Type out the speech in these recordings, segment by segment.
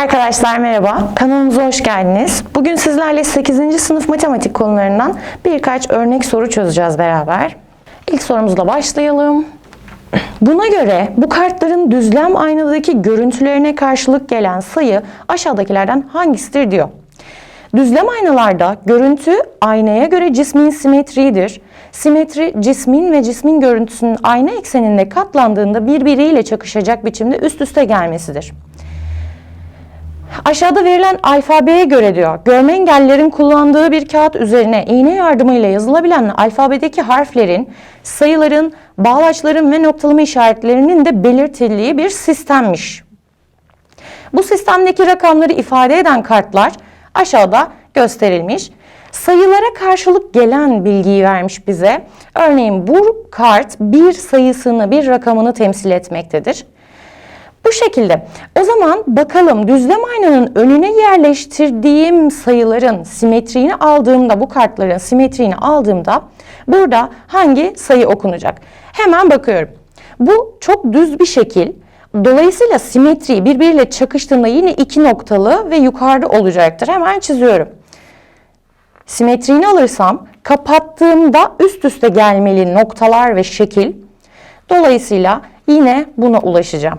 Arkadaşlar merhaba, kanalımıza hoş geldiniz. Bugün sizlerle 8. sınıf matematik konularından birkaç örnek soru çözeceğiz beraber. İlk sorumuzla başlayalım. Buna göre bu kartların düzlem aynadaki görüntülerine karşılık gelen sayı aşağıdakilerden hangisidir diyor. Düzlem aynalarda görüntü aynaya göre cismin simetriğidir. Simetri cismin ve cismin görüntüsünün ayna ekseninde katlandığında birbiriyle çakışacak biçimde üst üste gelmesidir. Aşağıda verilen alfabeye göre diyor, görme engellilerin kullandığı bir kağıt üzerine iğne yardımıyla yazılabilen alfabedeki harflerin, sayıların, bağlaçların ve noktalama işaretlerinin de belirtildiği bir sistemmiş. Bu sistemdeki rakamları ifade eden kartlar aşağıda gösterilmiş. Sayılara karşılık gelen bilgiyi vermiş bize. Örneğin bu kart bir sayısını, bir rakamını temsil etmektedir. Bu şekilde. O zaman bakalım düzlem aynanın önüne yerleştirdiğim sayıların simetriğini aldığımda, bu kartların simetriğini aldığımda burada hangi sayı okunacak? Hemen bakıyorum. Bu çok düz bir şekil. Dolayısıyla simetri birbiriyle çakıştığında yine iki noktalı ve yukarıda olacaktır. Hemen çiziyorum. Simetriğini alırsam kapattığımda üst üste gelmeli noktalar ve şekil. Dolayısıyla yine buna ulaşacağım.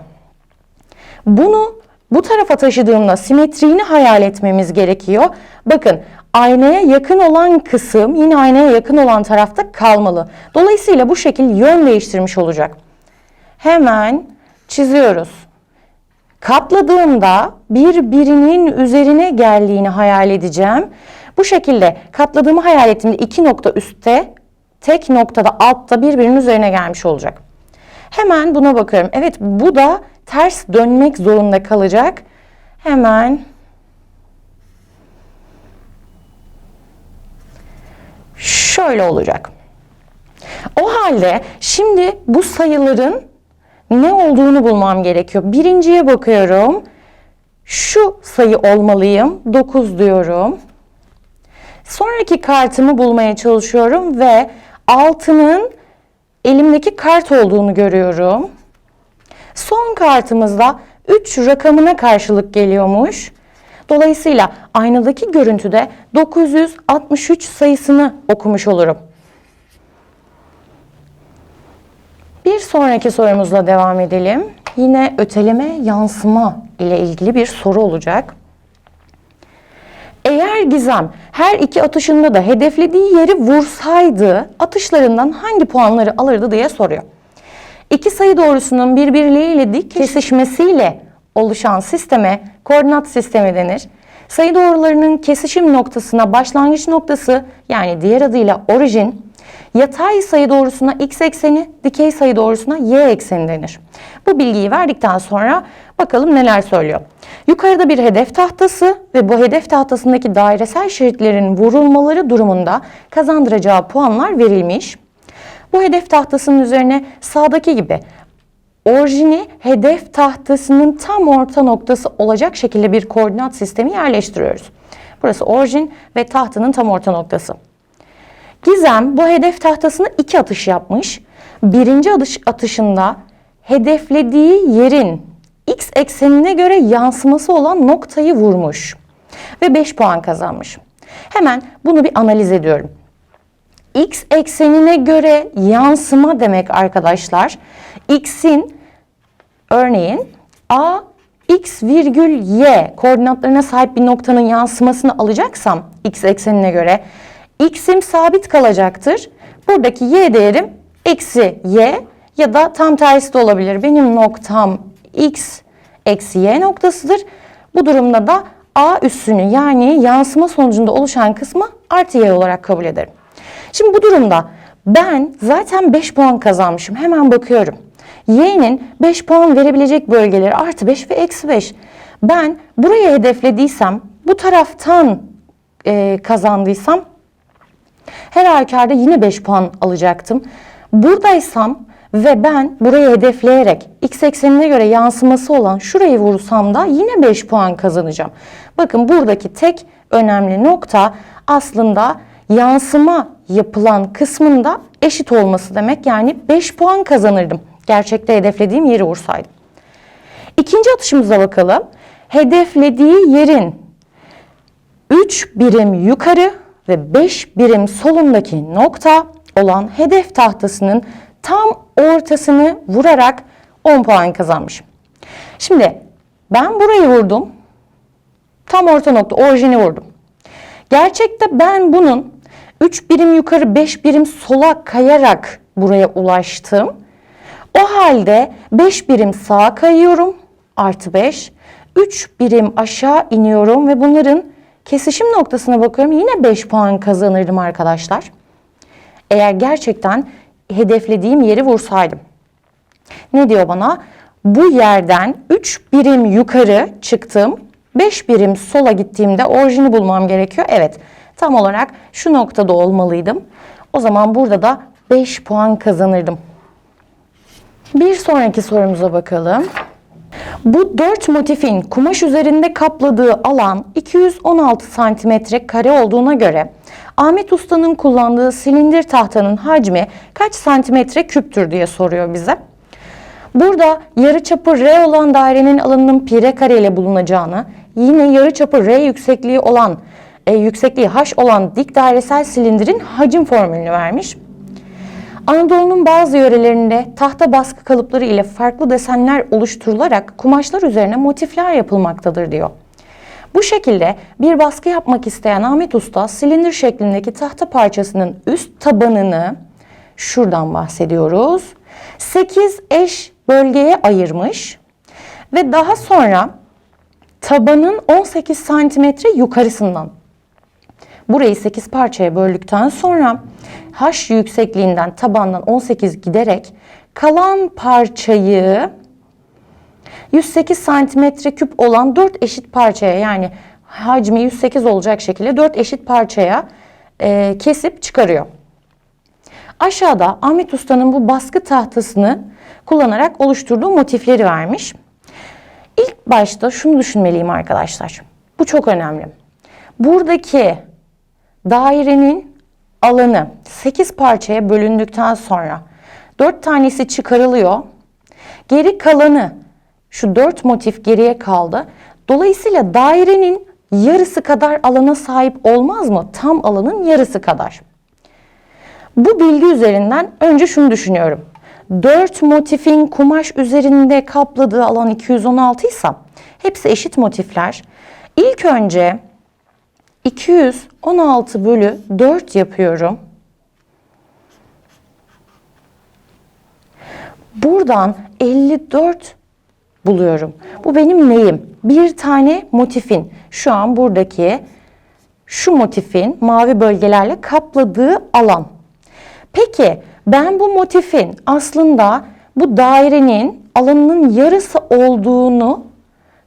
Bunu bu tarafa taşıdığımda simetriğini hayal etmemiz gerekiyor. Bakın aynaya yakın olan kısım yine aynaya yakın olan tarafta kalmalı. Dolayısıyla bu şekil yön değiştirmiş olacak. Hemen çiziyoruz. Katladığımda birbirinin üzerine geldiğini hayal edeceğim. Bu şekilde katladığımı hayal ettiğimde iki nokta üstte, tek noktada altta birbirinin üzerine gelmiş olacak. Hemen buna bakıyorum. Evet bu da ters dönmek zorunda kalacak. Hemen şöyle olacak. O halde şimdi bu sayıların ne olduğunu bulmam gerekiyor. Birinciye bakıyorum. Şu sayı olmalıyım. 9 diyorum. Sonraki kartımı bulmaya çalışıyorum ve altının elimdeki kart olduğunu görüyorum. Son kartımızda 3 rakamına karşılık geliyormuş. Dolayısıyla aynadaki görüntüde 963 sayısını okumuş olurum. Bir sonraki sorumuzla devam edelim. Yine öteleme yansıma ile ilgili bir soru olacak. Eğer Gizem her iki atışında da hedeflediği yeri vursaydı atışlarından hangi puanları alırdı diye soruyor. İki sayı doğrusunun birbirleriyle dik kesişmesiyle oluşan sisteme koordinat sistemi denir. Sayı doğrularının kesişim noktasına başlangıç noktası yani diğer adıyla orijin, yatay sayı doğrusuna x ekseni, dikey sayı doğrusuna y ekseni denir. Bu bilgiyi verdikten sonra bakalım neler söylüyor. Yukarıda bir hedef tahtası ve bu hedef tahtasındaki dairesel şeritlerin vurulmaları durumunda kazandıracağı puanlar verilmiş. Bu hedef tahtasının üzerine sağdaki gibi orijini hedef tahtasının tam orta noktası olacak şekilde bir koordinat sistemi yerleştiriyoruz. Burası orijin ve tahtanın tam orta noktası. Gizem bu hedef tahtasına iki atış yapmış. Birinci atış, atışında hedeflediği yerin x eksenine göre yansıması olan noktayı vurmuş ve 5 puan kazanmış. Hemen bunu bir analiz ediyorum. X eksenine göre yansıma demek arkadaşlar. X'in örneğin A x virgül y koordinatlarına sahip bir noktanın yansımasını alacaksam x eksenine göre x'im sabit kalacaktır. Buradaki y değerim eksi y ya da tam tersi de olabilir. Benim noktam x eksi y noktasıdır. Bu durumda da a üssünü yani yansıma sonucunda oluşan kısmı artı y olarak kabul ederim. Şimdi bu durumda ben zaten 5 puan kazanmışım. Hemen bakıyorum. Y'nin 5 puan verebilecek bölgeleri artı 5 ve eksi 5. Ben buraya hedeflediysem, bu taraftan e, kazandıysam her halükarda yine 5 puan alacaktım. Buradaysam ve ben burayı hedefleyerek x eksenine göre yansıması olan şurayı vursam da yine 5 puan kazanacağım. Bakın buradaki tek önemli nokta aslında yansıma yapılan kısmında eşit olması demek. Yani 5 puan kazanırdım. Gerçekte hedeflediğim yeri vursaydım. İkinci atışımıza bakalım. hedeflediği yerin 3 birim yukarı ve 5 birim solundaki nokta olan hedef tahtasının tam ortasını vurarak 10 puan kazanmışım. Şimdi ben burayı vurdum. Tam orta nokta orijini vurdum. Gerçekte ben bunun 3 birim yukarı 5 birim sola kayarak buraya ulaştım. O halde 5 birim sağa kayıyorum. Artı 5. 3 birim aşağı iniyorum ve bunların kesişim noktasına bakıyorum. Yine 5 puan kazanırdım arkadaşlar. Eğer gerçekten hedeflediğim yeri vursaydım. Ne diyor bana? Bu yerden 3 birim yukarı çıktım. 5 birim sola gittiğimde orijini bulmam gerekiyor. Evet tam olarak şu noktada olmalıydım. O zaman burada da 5 puan kazanırdım. Bir sonraki sorumuza bakalım. Bu dört motifin kumaş üzerinde kapladığı alan 216 santimetre kare olduğuna göre Ahmet Usta'nın kullandığı silindir tahtanın hacmi kaç santimetre küptür diye soruyor bize. Burada yarıçapı R olan dairenin alanının pi r kare ile bulunacağını, yine yarıçapı R yüksekliği olan e, yüksekliği h olan dik dairesel silindirin hacim formülünü vermiş. Anadolu'nun bazı yörelerinde tahta baskı kalıpları ile farklı desenler oluşturularak kumaşlar üzerine motifler yapılmaktadır diyor. Bu şekilde bir baskı yapmak isteyen Ahmet Usta silindir şeklindeki tahta parçasının üst tabanını şuradan bahsediyoruz. 8 eş bölgeye ayırmış ve daha sonra tabanın 18 santimetre yukarısından burayı 8 parçaya böldükten sonra h yüksekliğinden tabandan 18 giderek kalan parçayı 108 santimetre küp olan 4 eşit parçaya yani hacmi 108 olacak şekilde 4 eşit parçaya e, kesip çıkarıyor. Aşağıda Ahmet Usta'nın bu baskı tahtasını kullanarak oluşturduğu motifleri vermiş. İlk başta şunu düşünmeliyim arkadaşlar. Bu çok önemli. Buradaki dairenin alanı 8 parçaya bölündükten sonra 4 tanesi çıkarılıyor. Geri kalanı şu 4 motif geriye kaldı. Dolayısıyla dairenin yarısı kadar alana sahip olmaz mı? Tam alanın yarısı kadar. Bu bilgi üzerinden önce şunu düşünüyorum. 4 motifin kumaş üzerinde kapladığı alan 216 ise hepsi eşit motifler. İlk önce 216 bölü 4 yapıyorum. Buradan 54 buluyorum. Bu benim neyim? Bir tane motifin şu an buradaki şu motifin mavi bölgelerle kapladığı alan. Peki ben bu motifin aslında bu dairenin alanının yarısı olduğunu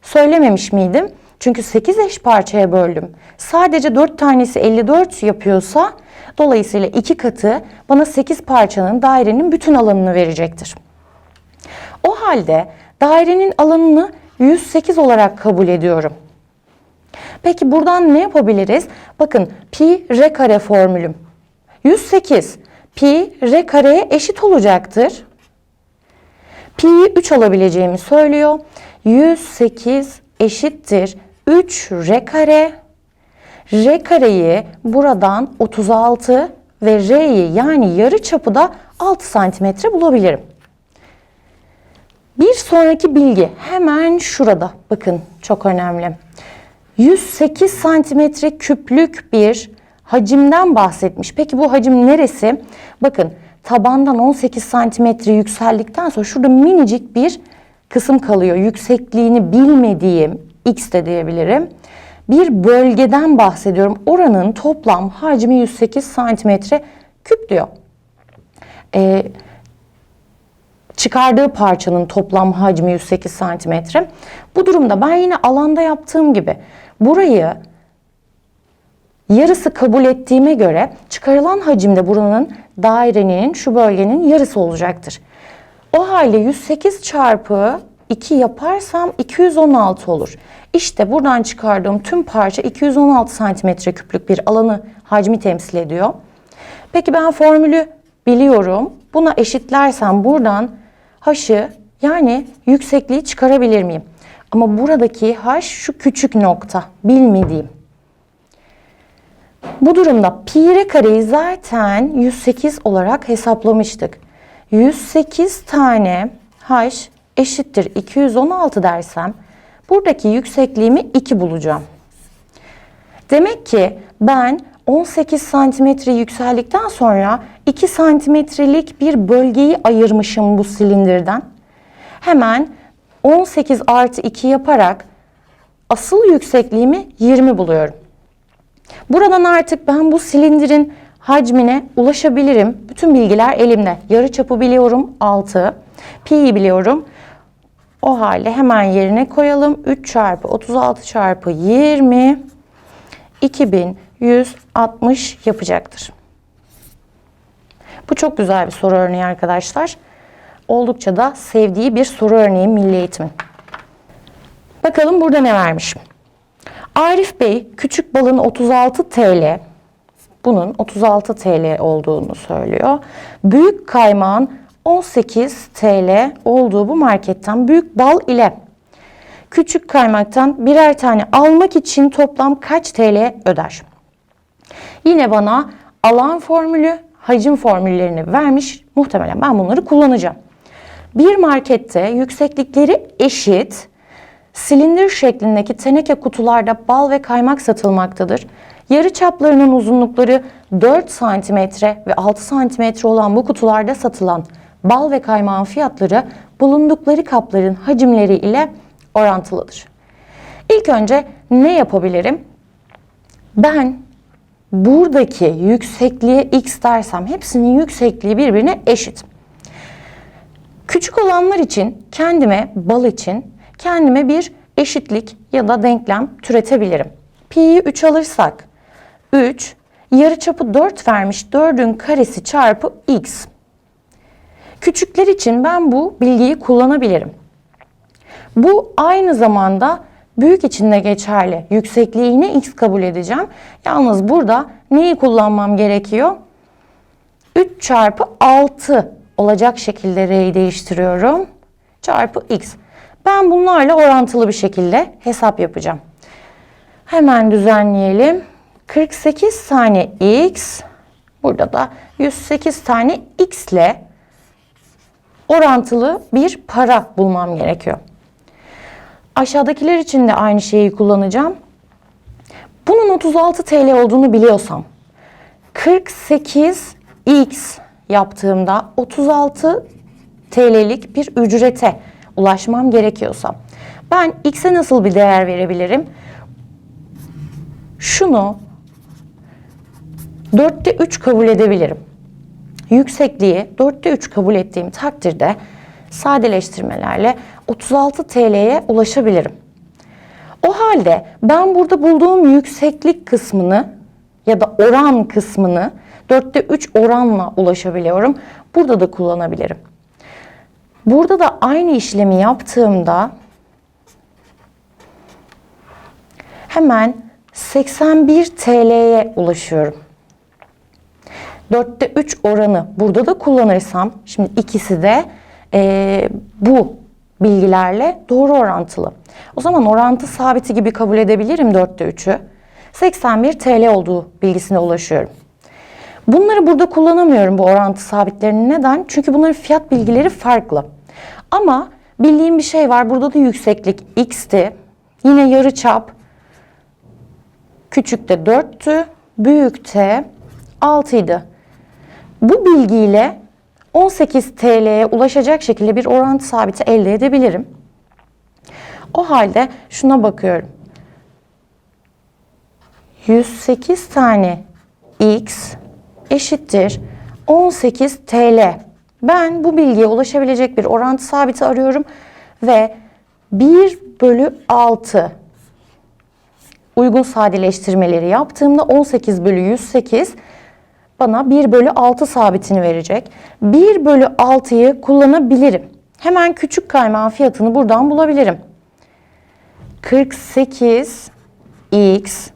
söylememiş miydim? Çünkü 8 eş parçaya böldüm. Sadece 4 tanesi 54 yapıyorsa dolayısıyla 2 katı bana 8 parçanın dairenin bütün alanını verecektir. O halde dairenin alanını 108 olarak kabul ediyorum. Peki buradan ne yapabiliriz? Bakın pi r kare formülüm. 108 pi r kareye eşit olacaktır. Pi'yi 3 alabileceğimi söylüyor. 108 eşittir 3 r kare. R kareyi buradan 36 ve R'yi yani yarı çapı da 6 santimetre bulabilirim. Bir sonraki bilgi hemen şurada. Bakın çok önemli. 108 santimetre küplük bir hacimden bahsetmiş. Peki bu hacim neresi? Bakın tabandan 18 santimetre yükseldikten sonra şurada minicik bir kısım kalıyor. Yüksekliğini bilmediğim x de diyebilirim. Bir bölgeden bahsediyorum. Oranın toplam hacmi 108 santimetre küp diyor. Ee, çıkardığı parçanın toplam hacmi 108 santimetre. Bu durumda ben yine alanda yaptığım gibi burayı yarısı kabul ettiğime göre çıkarılan hacimde buranın dairenin şu bölgenin yarısı olacaktır. O halde 108 çarpı 2 yaparsam 216 olur. İşte buradan çıkardığım tüm parça 216 santimetre küplük bir alanı hacmi temsil ediyor. Peki ben formülü biliyorum. Buna eşitlersem buradan h'ı yani yüksekliği çıkarabilir miyim? Ama buradaki h şu küçük nokta bilmediğim. Bu durumda pi r kareyi zaten 108 olarak hesaplamıştık. 108 tane h eşittir 216 dersem buradaki yüksekliğimi 2 bulacağım. Demek ki ben 18 santimetre yükseldikten sonra 2 santimetrelik bir bölgeyi ayırmışım bu silindirden. Hemen 18 artı 2 yaparak asıl yüksekliğimi 20 buluyorum. Buradan artık ben bu silindirin hacmine ulaşabilirim. Bütün bilgiler elimde. Yarıçapı biliyorum 6. Pi'yi biliyorum. O halde hemen yerine koyalım. 3 çarpı 36 çarpı 20 2160 yapacaktır. Bu çok güzel bir soru örneği arkadaşlar. Oldukça da sevdiği bir soru örneği Milli Eğitimin. Bakalım burada ne vermiş? Arif Bey küçük balın 36 TL, bunun 36 TL olduğunu söylüyor. Büyük kaymağın 18 TL olduğu bu marketten büyük bal ile küçük kaymaktan birer tane almak için toplam kaç TL öder? Yine bana alan formülü, hacim formüllerini vermiş. Muhtemelen ben bunları kullanacağım. Bir markette yükseklikleri eşit silindir şeklindeki teneke kutularda bal ve kaymak satılmaktadır. Yarı çaplarının uzunlukları 4 cm ve 6 cm olan bu kutularda satılan bal ve kaymağın fiyatları bulundukları kapların hacimleri ile orantılıdır. İlk önce ne yapabilirim? Ben buradaki yüksekliğe x dersem hepsinin yüksekliği birbirine eşit. Küçük olanlar için kendime bal için kendime bir eşitlik ya da denklem türetebilirim. Pi'yi 3 alırsak 3 yarıçapı 4 vermiş 4'ün karesi çarpı x. Küçükler için ben bu bilgiyi kullanabilirim. Bu aynı zamanda büyük için de geçerli. Yüksekliği yine x kabul edeceğim. Yalnız burada neyi kullanmam gerekiyor? 3 çarpı 6 olacak şekilde r'yi değiştiriyorum. Çarpı x. Ben bunlarla orantılı bir şekilde hesap yapacağım. Hemen düzenleyelim. 48 tane x, burada da 108 tane x ile orantılı bir para bulmam gerekiyor. Aşağıdakiler için de aynı şeyi kullanacağım. Bunun 36 TL olduğunu biliyorsam 48x yaptığımda 36 TL'lik bir ücrete ulaşmam gerekiyorsa ben x'e nasıl bir değer verebilirim? Şunu 4'te 3 kabul edebilirim. Yüksekliği 4'te 3 kabul ettiğim takdirde sadeleştirmelerle 36 TL'ye ulaşabilirim. O halde ben burada bulduğum yükseklik kısmını ya da oran kısmını 4'te 3 oranla ulaşabiliyorum. Burada da kullanabilirim. Burada da aynı işlemi yaptığımda hemen 81 TL'ye ulaşıyorum. 4'te 3 oranı burada da kullanırsam şimdi ikisi de e, bu bilgilerle doğru orantılı. O zaman orantı sabiti gibi kabul edebilirim 4'te 3'ü. 81 TL olduğu bilgisine ulaşıyorum. Bunları burada kullanamıyorum bu orantı sabitlerini. Neden? Çünkü bunların fiyat bilgileri farklı. Ama bildiğim bir şey var. Burada da yükseklik x'ti. Yine yarı çap küçükte 4'tü, büyükte 6 idi. Bu bilgiyle 18 TL'ye ulaşacak şekilde bir orantı sabiti elde edebilirim. O halde şuna bakıyorum. 108 tane x eşittir 18 TL. Ben bu bilgiye ulaşabilecek bir orantı sabiti arıyorum ve 1 bölü 6 uygun sadeleştirmeleri yaptığımda 18 bölü 108 bana 1 bölü 6 sabitini verecek. 1 bölü 6'yı kullanabilirim. Hemen küçük kaymağın fiyatını buradan bulabilirim. 48 x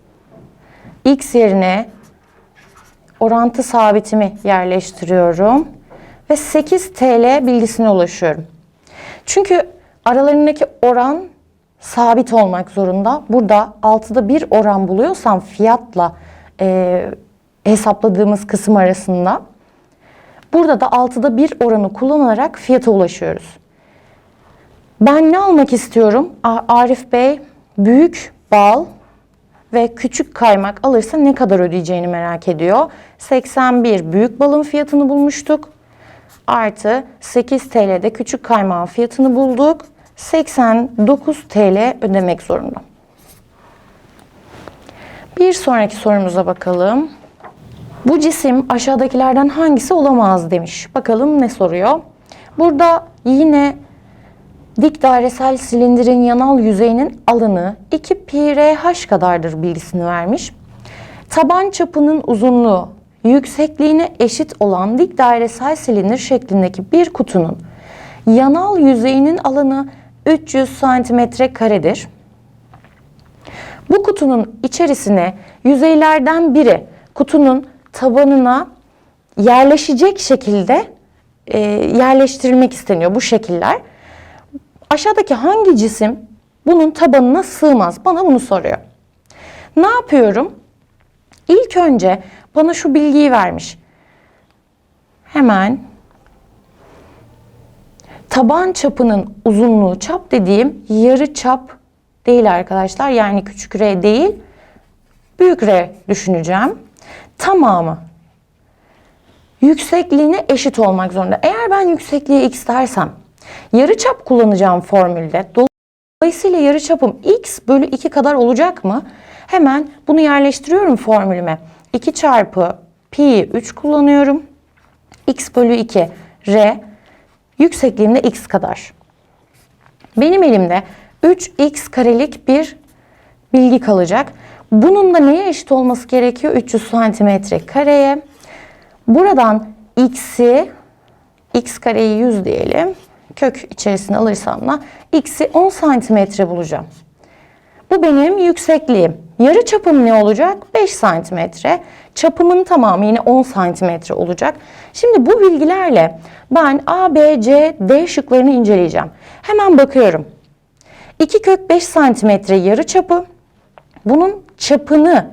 x yerine orantı sabitimi yerleştiriyorum ve 8 TL bilgisine ulaşıyorum. Çünkü aralarındaki oran sabit olmak zorunda. Burada 6'da 1 oran buluyorsam fiyatla e, hesapladığımız kısım arasında burada da 6'da 1 oranı kullanarak fiyata ulaşıyoruz. Ben ne almak istiyorum? Arif Bey büyük bal ve küçük kaymak alırsa ne kadar ödeyeceğini merak ediyor. 81 büyük balın fiyatını bulmuştuk. Artı 8 TL'de küçük kaymağın fiyatını bulduk. 89 TL ödemek zorunda. Bir sonraki sorumuza bakalım. Bu cisim aşağıdakilerden hangisi olamaz demiş. Bakalım ne soruyor. Burada yine dik dairesel silindirin yanal yüzeyinin alanı 2 pi rh kadardır bilgisini vermiş. Taban çapının uzunluğu yüksekliğine eşit olan dik dairesel silindir şeklindeki bir kutunun yanal yüzeyinin alanı 300 santimetre karedir. Bu kutunun içerisine yüzeylerden biri kutunun tabanına yerleşecek şekilde e, yerleştirilmek isteniyor bu şekiller. Aşağıdaki hangi cisim bunun tabanına sığmaz? Bana bunu soruyor. Ne yapıyorum? İlk önce bana şu bilgiyi vermiş. Hemen taban çapının uzunluğu çap dediğim yarı çap değil arkadaşlar. Yani küçük r değil. Büyük r düşüneceğim. Tamamı yüksekliğine eşit olmak zorunda. Eğer ben yüksekliğe x dersem yarı çap kullanacağım formülde. Dolayısıyla yarı çapım x bölü 2 kadar olacak mı? Hemen bunu yerleştiriyorum formülüme. 2 çarpı pi 3 kullanıyorum. x bölü 2 r yüksekliğimde x kadar. Benim elimde 3x karelik bir bilgi kalacak. Bunun da neye eşit olması gerekiyor? 300 santimetre kareye. Buradan x'i x kareyi 100 diyelim. Kök içerisine alırsam da x'i 10 santimetre bulacağım. Bu benim yüksekliğim. Yarı çapım ne olacak? 5 santimetre. Çapımın tamamı yine 10 santimetre olacak. Şimdi bu bilgilerle ben A, B, C, D şıklarını inceleyeceğim. Hemen bakıyorum. 2 kök 5 santimetre yarı çapı. Bunun çapını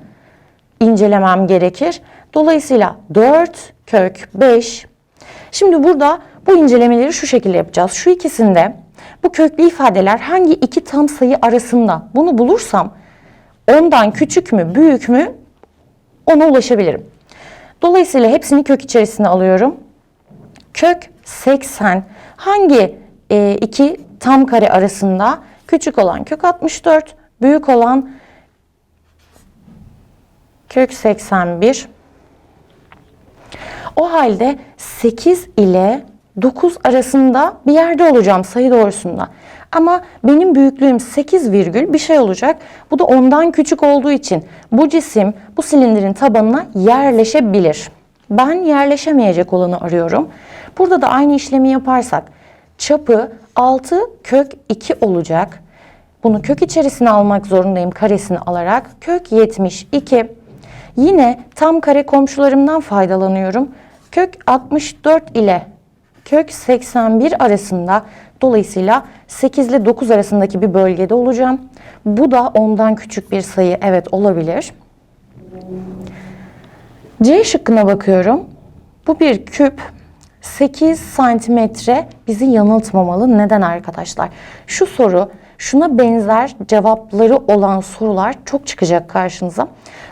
incelemem gerekir. Dolayısıyla 4 kök 5. Şimdi burada bu incelemeleri şu şekilde yapacağız. Şu ikisinde bu köklü ifadeler hangi iki tam sayı arasında bunu bulursam ondan küçük mü büyük mü ona ulaşabilirim. Dolayısıyla hepsini kök içerisine alıyorum. Kök 80 hangi e, iki tam kare arasında küçük olan kök 64 büyük olan kök 81 o halde 8 ile 9 arasında bir yerde olacağım sayı doğrusunda. Ama benim büyüklüğüm 8 virgül bir şey olacak. Bu da ondan küçük olduğu için bu cisim bu silindirin tabanına yerleşebilir. Ben yerleşemeyecek olanı arıyorum. Burada da aynı işlemi yaparsak çapı 6 kök 2 olacak. Bunu kök içerisine almak zorundayım karesini alarak. Kök 72. Yine tam kare komşularımdan faydalanıyorum. Kök 64 ile kök 81 arasında dolayısıyla 8 ile 9 arasındaki bir bölgede olacağım. Bu da ondan küçük bir sayı evet olabilir. C şıkkına bakıyorum. Bu bir küp 8 santimetre bizi yanıltmamalı. Neden arkadaşlar? Şu soru şuna benzer cevapları olan sorular çok çıkacak karşınıza.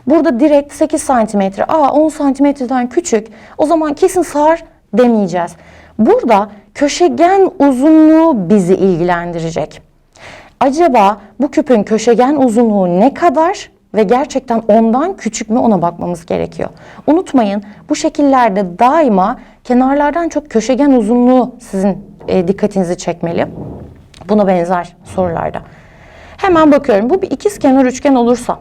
Burada direkt 8 santimetre, aa 10 santimetreden küçük o zaman kesin sağır demeyeceğiz. Burada köşegen uzunluğu bizi ilgilendirecek. Acaba bu küpün köşegen uzunluğu ne kadar ve gerçekten ondan küçük mü ona bakmamız gerekiyor. Unutmayın bu şekillerde daima kenarlardan çok köşegen uzunluğu sizin e, dikkatinizi çekmeli. Buna benzer sorularda. Hemen bakıyorum. Bu bir ikiz kenar üçgen olursa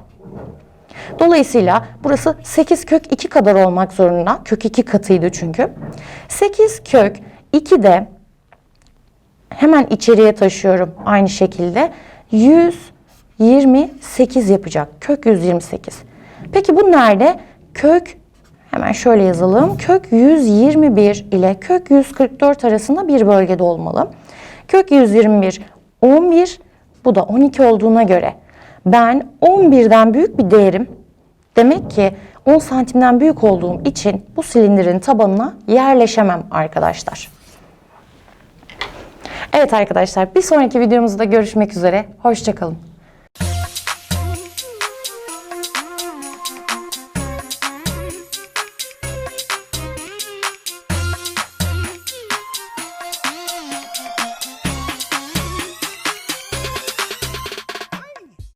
Dolayısıyla burası 8 kök 2 kadar olmak zorunda. Kök 2 katıydı çünkü. 8 kök 2 de hemen içeriye taşıyorum aynı şekilde. 128 yapacak. Kök 128. Peki bu nerede? Kök hemen şöyle yazalım. Kök 121 ile kök 144 arasında bir bölgede olmalı. Kök 121 11 Bu da 12 olduğuna göre ben 11'den büyük bir değerim. Demek ki 10 santimden büyük olduğum için bu silindirin tabanına yerleşemem arkadaşlar. Evet arkadaşlar bir sonraki videomuzda görüşmek üzere. Hoşçakalın.